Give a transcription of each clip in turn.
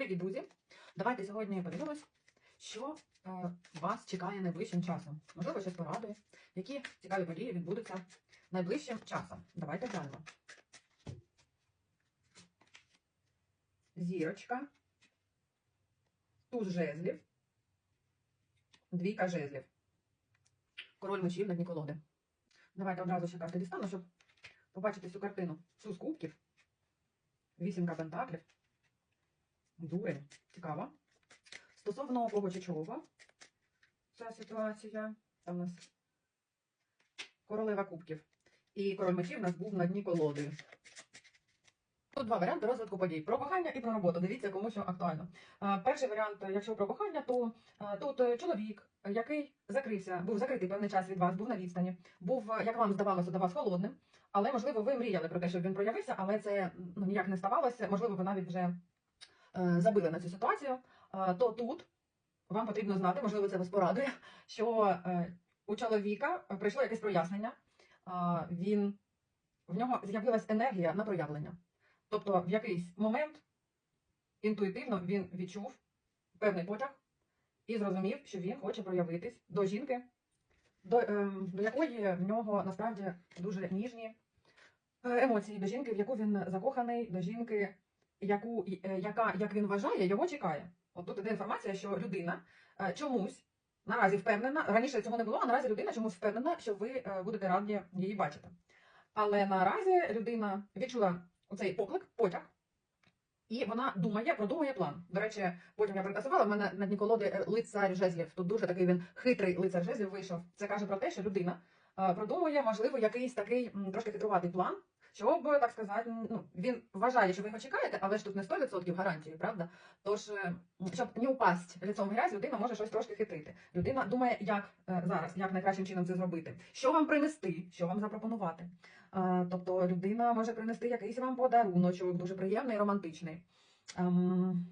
Привіт, друзі! Давайте сьогодні подивимось, що е, вас чекає найближчим часом. Можливо, щось порадує, які цікаві події відбудуться найближчим часом. Давайте глянемо. Зірочка, туз жезлів, двійка жезлів, король мечів на дні колоди. Давайте одразу ще карти дістану, щоб побачити всю картину. Туз кубків, вісімка пентаклів. Дурень. Цікаво. Стосовно кого чого ця ситуація. Там у нас королева кубків. І король мечів у нас був на дні колоди. Тут два варіанти розвитку подій: про кохання і про роботу. Дивіться, кому що актуально. Перший варіант, якщо про кохання, то тут е, чоловік, який закрився, був закритий певний час від вас, був на відстані, був, е, як вам здавалося, до вас холодним. Але, можливо, ви мріяли про те, щоб він проявився, але це ну, ніяк не ставалося. Можливо, ви навіть вже забили на цю ситуацію, е, то тут вам потрібно знати, можливо, це вас порадує, що е, у чоловіка прийшло якесь прояснення, е, він, в нього з'явилась енергія на проявлення. Тобто, в якийсь момент інтуїтивно він відчув певний потяг і зрозумів, що він хоче проявитись до жінки, до, е, до якої в нього насправді дуже ніжні е, емоції, до жінки, в яку він закоханий, до жінки, яку, е, яка, як він вважає, його чекає. От тут іде інформація, що людина е, чомусь наразі впевнена, раніше цього не було, а наразі людина чомусь впевнена, що ви е, будете раді її бачити. Але наразі людина відчула цей поклик, потяг, і вона думає, продумує план. До речі, потім я притасувала, в мене на дні колоди лицар жезлів. Тут дуже такий він хитрий лицар жезлів вийшов. Це каже про те, що людина продумує, можливо, якийсь такий трошки хитруватий план, щоб, так сказати, ну, він вважає, що ви його чекаєте, але ж тут не 100% гарантії, правда? Тож, е, щоб не упасть лицом в грязь, людина може щось трошки хитрити. Людина думає, як е, зараз, як найкращим чином це зробити, що вам принести, що вам запропонувати. Е, Тобто людина може принести якийсь вам подаруночок, дуже приємний, романтичний. Ем,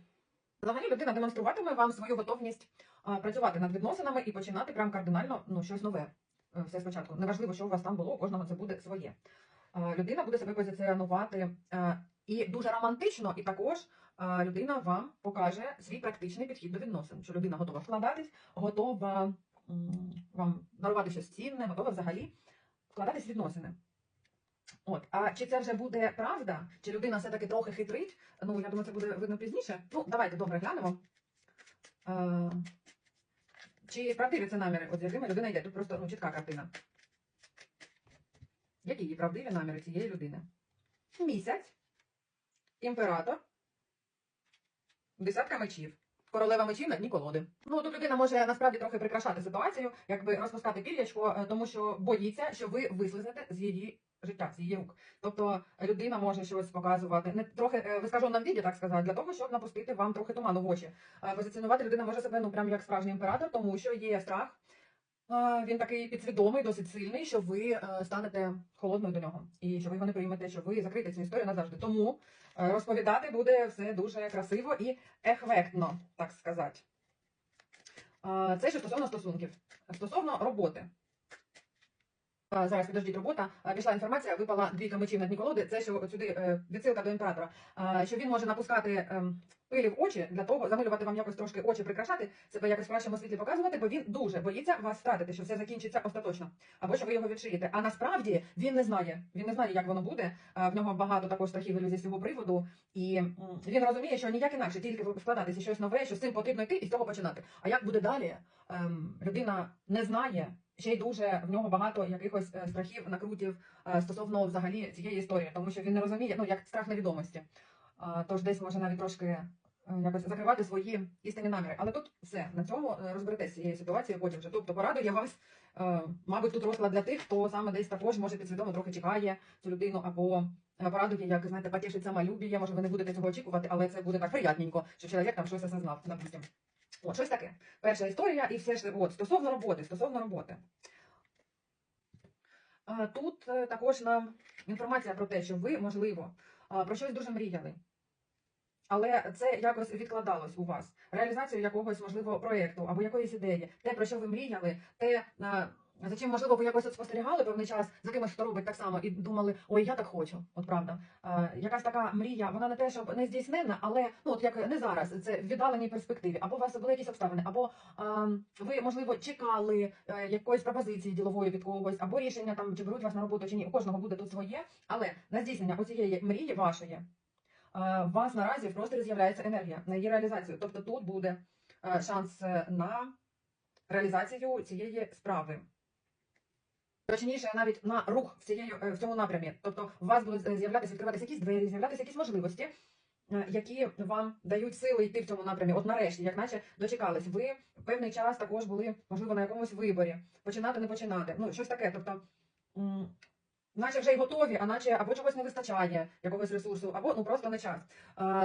Взагалі людина демонструватиме вам свою готовність працювати над відносинами і починати прям кардинально ну, щось нове. Все спочатку. Неважливо, що у вас там було, у кожного це буде своє. Е, Людина буде себе позиціонувати е, і дуже романтично, і також е, людина вам покаже свій практичний підхід до відносин. Що людина готова вкладатись, готова вам дарувати щось цінне, готова взагалі вкладатись в відносини. От, а чи це вже буде правда, чи людина все-таки трохи хитрить? Ну, я думаю, це буде видно пізніше. Ну, давайте добре глянемо. Чи правдиві це наміри, от з якими людина йде? Тут просто ну, чітка картина. Які є правдиві наміри цієї людини? Місяць, імператор, десятка мечів. Королева мечів на дні колоди. Ну тут людина може насправді трохи прикрашати ситуацію, якби розпускати пір'ячко, е, тому що боїться, що ви вислизнете з її життя, з її рук. Тобто людина може щось показувати, не трохи е, в іскаженому віді, так сказати, для того, щоб напустити вам трохи туману в очі. Е, Позиціонувати людина може себе ну прям як справжній імператор, тому що є страх. Він такий підсвідомий, досить сильний, що ви е, станете холодною до нього, і що ви його не приймете, що ви закрите цю історію назавжди. Тому е, розповідати буде все дуже красиво і ефектно, так сказати. Це що стосовно стосунків. Стосовно роботи. Зараз підождіть робота. Пішла інформація, випала двійка мечів на дні колоди. Це що сюди е, відсилка до імператора. Що він може напускати ем, пилі в очі для того, замилювати вам якось трошки очі, прикрашати, себе якось в кращому світлі показувати, бо він дуже боїться вас втратити, що все закінчиться остаточно, або що ви його відшиєте. А насправді він не знає. Він не знає, як воно буде. В нього багато також страхів ілюзій з цього приводу, і він розуміє, що ніяк інакше, тільки вкладатися щось нове, що з цим потрібно йти і з цього починати. А як буде далі? Ем, Людина не знає. Ще й дуже в нього багато якихось е, страхів, накрутів е, стосовно взагалі цієї історії, тому що він не розуміє, ну як страх невідомості. Тож десь може навіть трошки е, якось закривати свої істинні наміри. Але тут все на цьому розберетесь з цією ситуацією потім вже. Тобто порадує вас, мабуть, тут розклад для тих, хто саме десь також може підсвідомо трохи чекає цю людину, або порадує, як знаєте, потішить самолюбіє. Може, ви не будете цього очікувати, але це буде так приятненько, що чоловік там щось осознав, допустим. От, щось таке. Перша історія, і все ж от, стосовно роботи, стосовно роботи. Тут е, також нам інформація про те, що ви, можливо, про щось дуже мріяли. Але це якось відкладалось у вас. Реалізацію якогось, можливо, проєкту або якоїсь ідеї. Те, про що ви мріяли, те, За чим, можливо, ви якось от спостерігали певний час за кимось, хто робить так само, і думали, ой, я так хочу. От правда. Е, якась така мрія, вона не те, щоб не здійсненна, але ну от як не зараз, це в віддаленій перспективі. Або у вас були якісь обставини, або е, ви, можливо, чекали е, якоїсь пропозиції ділової від когось, або рішення там чи беруть вас на роботу, чи ні. У кожного буде тут своє. Але на здійснення оцієї мрії вашої е, у вас наразі в просторі з'являється енергія на її реалізацію. Тобто тут буде е, шанс е, на реалізацію цієї справи. Точніше, навіть на рух в, цієї, е, в цьому напрямі. Тобто у вас будуть е, з'являтися, відкриватися якісь двері, з'являтися якісь можливості, е, які вам дають сили йти в цьому напрямі. От нарешті, як наче дочекались. Ви певний час також були, можливо, на якомусь виборі. Починати, не починати. Ну, щось таке. Тобто, наче вже й готові, а наче або чогось не вистачає, якогось ресурсу, або ну просто не час.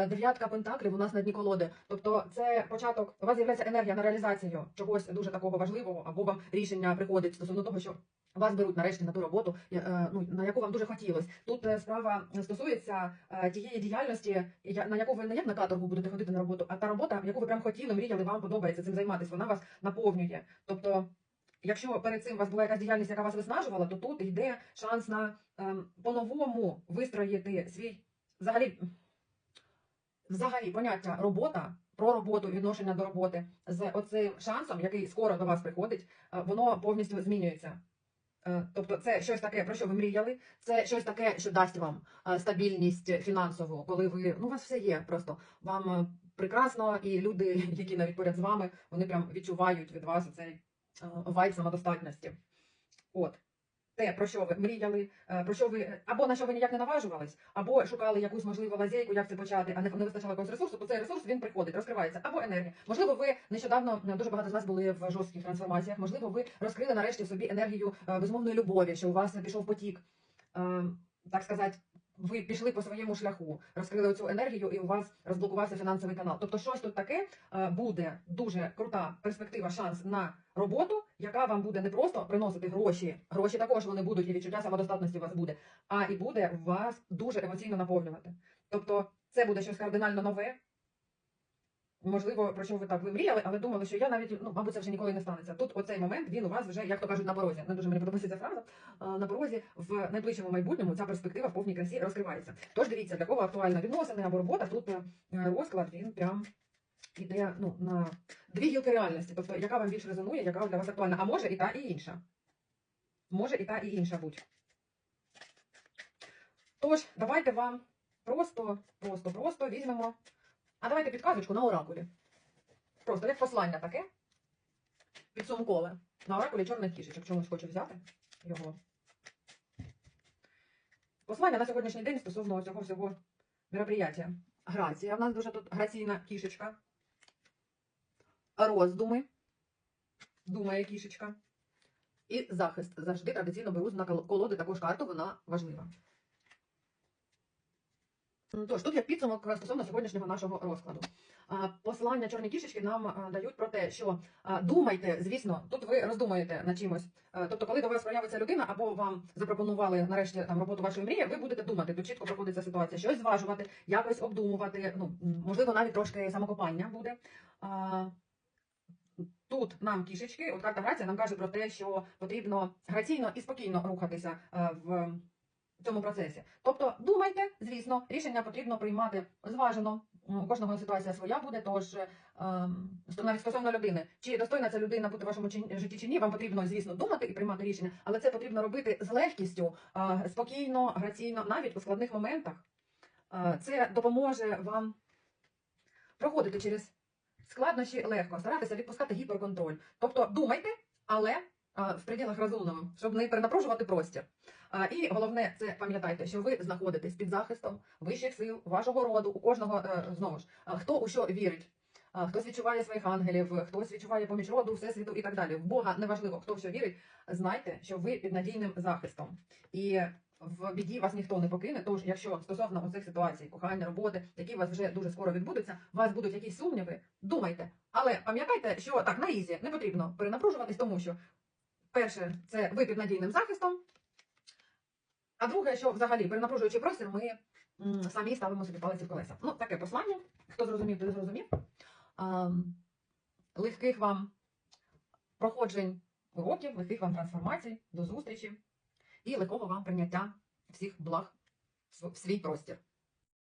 Дев'ятка пентаклів у нас на дні колоди. Тобто, це початок, у вас з'являється енергія на реалізацію чогось дуже такого важливого, або вам рішення приходить стосовно того, що вас беруть нарешті на ту роботу, е, ну, на яку вам дуже хотілося. Тут е, справа стосується е, тієї діяльності, на яку ви не як на каторгу будете ходити на роботу, а та робота, яку ви прям хотіли, мріяли, вам подобається цим займатися, вона вас наповнює. Тобто, якщо перед цим у вас була якась діяльність, яка вас виснажувала, то тут йде шанс на ем, по-новому вистроїти свій взагалі, взагалі поняття робота. Про роботу, відношення до роботи з оцим шансом, який скоро до вас приходить, е, воно повністю змінюється. Е, Тобто це щось таке, про що ви мріяли, це щось таке, що дасть вам е, стабільність фінансову, коли ви ну у вас все є. Просто вам прекрасно, і люди, які навіть поряд з вами, вони прям відчувають від вас цей вайб самодостатності. От. Те, про що ви мріяли, е, про що ви або на що ви ніяк не наважувались, або шукали якусь можливу лазейку, як це почати, а не, не вистачало якогось ресурсу, то цей ресурс він приходить, розкривається або енергія. Можливо, ви нещодавно е, дуже багато з вас були в жорстких трансформаціях. Можливо, ви розкрили нарешті собі енергію е, безмовної любові, що у вас пішов потік, е, так сказати. Ви пішли по своєму шляху, розкрили цю енергію, і у вас розблокувався фінансовий канал. Тобто, щось тут таке е, буде дуже крута перспектива, шанс на роботу, яка вам буде не просто приносити гроші. Гроші також вони будуть, і відчуття самодостатності у вас буде, а і буде вас дуже емоційно наповнювати. Тобто, це буде щось кардинально нове. Можливо, про що ви так ви мріяли, але думали, що я навіть ну, мабуть, це вже ніколи не станеться. Тут оцей момент він у вас вже, як то кажуть, на порозі. Не дуже мені подобається ця фраза. На порозі в найближчому майбутньому ця перспектива в повній красі розкривається. Тож дивіться, для кого актуальна відносини або робота. Тут е, розклад він прям іде ну, на дві гілки реальності. Тобто, яка вам більш резонує, яка для вас актуальна, а може і та, і інша. Може і та, і інша будь. Тож, давайте вам просто, просто, просто візьмемо. А давайте підказочку на оракулі. Просто як послання таке. Підсумкове. На оракулі чорних кішечок. Чомусь хочу взяти його. Послання на сьогоднішній день стосовно цього всього мероприятия. Грація. В нас дуже тут граційна кішечка. Роздуми. Думає кішечка. І захист. Завжди традиційно беру на колоди також карту, вона важлива. М, Тож, тут є підсумок стосовно сьогоднішнього нашого розкладу. Послання чорні кішечки нам дають про те, що думайте, звісно, тут ви роздумуєте над чимось. Тобто, коли до вас проявиться людина, або вам запропонували нарешті там роботу вашої мрії, ви будете думати, тут чітко проходиться ситуація, щось зважувати, якось обдумувати. Ну можливо, навіть трошки самокопання буде. Тут нам кішечки, от карта грація нам каже про те, що потрібно граційно і спокійно рухатися е, в цьому процесі. Тобто думайте, звісно, рішення потрібно приймати зважено. У кожного ситуація своя буде, тож е, ем, навіть стосовно людини, чи достойна ця людина бути в вашому житті чи ні, вам потрібно, звісно, думати і приймати рішення, але це потрібно робити з легкістю, е, спокійно, граційно, навіть у складних моментах. Е, Це допоможе вам проходити через складнощі легко, старатися відпускати гіперконтроль. Тобто думайте, але в пределах розумного, щоб не перенапружувати простір. І головне, це пам'ятайте, що ви знаходитесь під захистом вищих сил, вашого роду, у кожного е, знову ж, хто у що вірить. Хтось відчуває своїх ангелів, хтось відчуває поміч роду, всесвіту і так далі. В Бога неважливо, хто в що вірить. Знайте, що ви під надійним захистом. І в біді вас ніхто не покине. Тож, якщо стосовно оцих ситуацій, кохання, роботи, які у вас вже дуже скоро відбудуться, у вас будуть якісь сумніви, думайте. Але пам'ятайте, що так на ізі не потрібно перенапружуватись, тому що перше, це ви під надійним захистом. А друге, що взагалі перенапружуючи простір, ми самі ставимо собі палиці в колеса. Ну, таке послання. Хто зрозумів, той зрозумів. А, легких вам проходжень уроків, легких вам трансформацій, до зустрічі і легкого вам прийняття всіх благ в свій простір.